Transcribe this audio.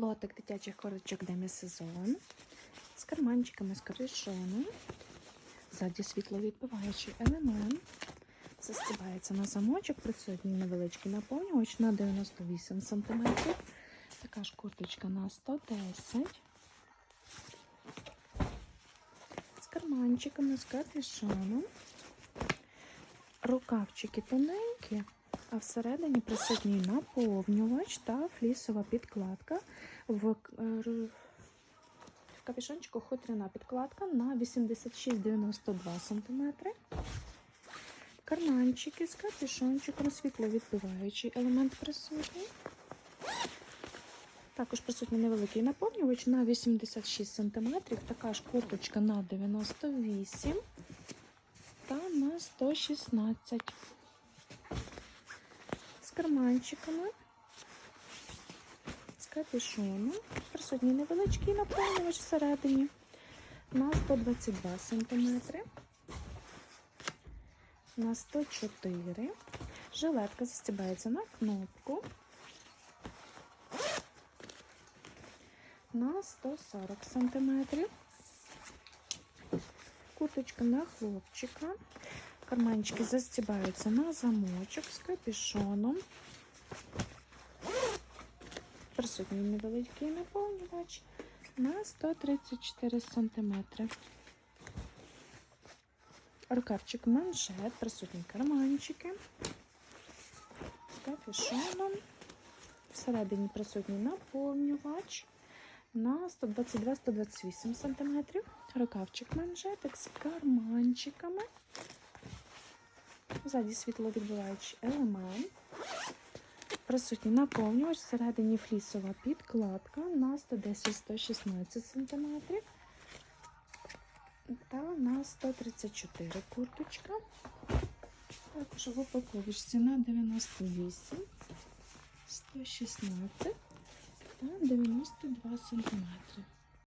Лотик дитячих корочок демісезон з карманчиками з корішоном. Ззаді світловідбиваючий елемент. Застібається на замочок, присутній невеличкий наповнювач на 98 см. Така ж курточка на 110 з карманчиками, з капюшоном. Рукавчики тоненькі, а всередині присутній наповнювач та флісова підкладка. В, е, в капюшончику хутряна підкладка на 86-92 см. Карманчики з капюшончиком, світловідбиваючий елемент присутній. Також присутній невеликий наповнювач на 86 см. Така ж курточка на 98 та на 116 з карманчиками, з капюшоном. Присутній невеличкий наповнювач всередині на 122 см, на 104 Жилетка застібається на кнопку на 140 см. Курточка на хлопчика. Карманчики застібаються на замочок з капюшоном. Присутній невеличкий наповнювач на 134 см. Рукавчик манжет, присутні карманчики з капюшоном. Всередині присутній наповнювач на 122-128 см. Рукавчик манжетик з карманчиками. Ззаді світловідбиваючий елемент. Присутній наповнювач, всередині флісова підкладка на 110-116 см. Та на 134 курточка. Також в упаковочці на 98, 116 та 92 см.